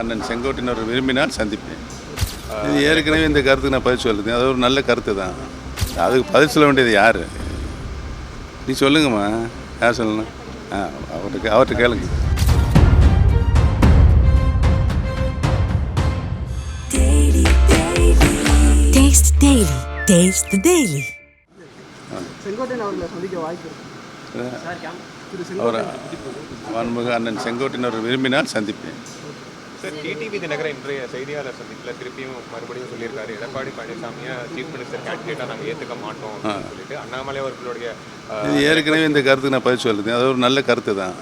அண்ணன் செங்கோட்டையினர் விரும்பினால் சந்திப்பேன். இது ஏற்கனவே இந்த கருத்துக்கு நான் பதில் சொல்லுது அது ஒரு நல்ல கருத்து தான். அதுக்கு பதில் சொல்ல வேண்டியது யார்? நீ சொல்லுங்கம்மா. யார் சொல்லணும்? ஆ அவர்கிட்ட அவர்கிட்ட கேளுங்க. அவர் வான்முக அண்ணன் செங்கோட்டையினர் விரும்பினால் சந்திப்பேன். சார் டிடிவி தினகரன் இன்றைய செய்தியாளர் சந்திப்பில் திருப்பியும் மறுபடியும் சொல்லியிருக்காரு. எடப்பாடி பழனிசாமியை சீஃப் மினிஸ்டர் கேண்டிடேட்டாக நாங்கள் ஏற்றுக்க மாட்டோம் சொல்லிட்டு அண்ணாமலை அவர்களுடைய இது ஏற்கனவே இந்த கருத்துக்கு நான் பதில் சொல்லுது அது ஒரு நல்ல கருத்து தான்.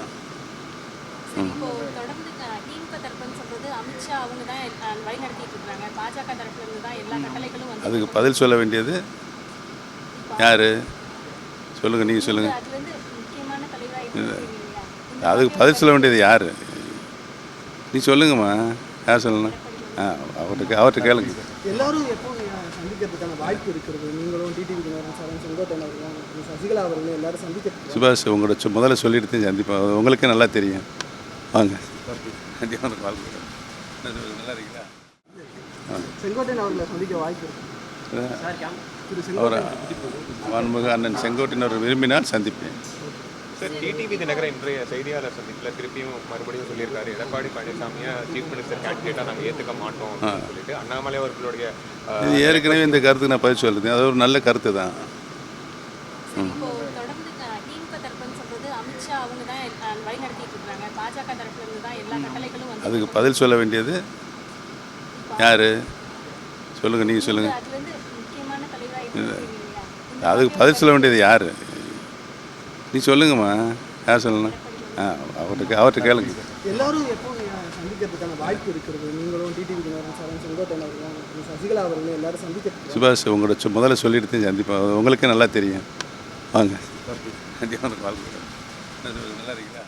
அதுக்கு பதில் சொல்ல வேண்டியது யார்? சொல்லுங்கள் நீங்கள் சொல்லுங்கள் அதுக்கு பதில் சொல்ல வேண்டியது யார்? நீ சொல்லுங்கம்மா யார் சொல்லணும் ஆ அவர்கிட்ட அவர்கிட்ட கேளுங்க எல்லாரும் செங்கோட்டையன் சுபாஷ் உங்களோட முதல்ல சொல்லிட்டு தான் சந்திப்பேன் உங்களுக்கே நல்லா தெரியும் வாங்க நல்லா இருக்கீங்களா செங்கோட்டையன் அவர்களை சந்திக்க வாய்ப்பு இருக்கு அவர் செங்கோட்டையன் அண்ணன் செங்கோட்டையினர் விரும்பினால் சந்திப்பேன் சார் டிடிவி தினகரன் இன்றைய செய்தியாளர் சந்திப்பில் திருப்பியும் மறுபடியும் சொல்லியிருக்காரு. எடப்பாடி பழனிசாமியை சீஃப் மினிஸ்டர் கேண்டிடேட்டாக நாங்கள் ஏற்றுக்க மாட்டோம் சொல்லிட்டு அண்ணாமலை அவர்களுடைய இது ஏற்கனவே இந்த கருத்துக்கு நான் பதில் சொல்லுது அது ஒரு நல்ல கருத்து தான். அதுக்கு பதில் சொல்ல வேண்டியது யார்? சொல்லுங்கள் நீங்கள் சொல்லுங்கள் அதுக்கு பதில் சொல்ல வேண்டியது யார்? நீ சொல்லுங்கம்மா. யார் சொல்லணும்? ஆ அவர்கிட்ட அவர்கிட்ட கேளுங்க. எல்லாரும் சுபாஷ் உங்களோட முதல்ல சொல்லிட்டு தான் சந்திப்பேன் உங்களுக்கே நல்லா தெரியும். வாங்க. நல்லா இருக்கீங்களா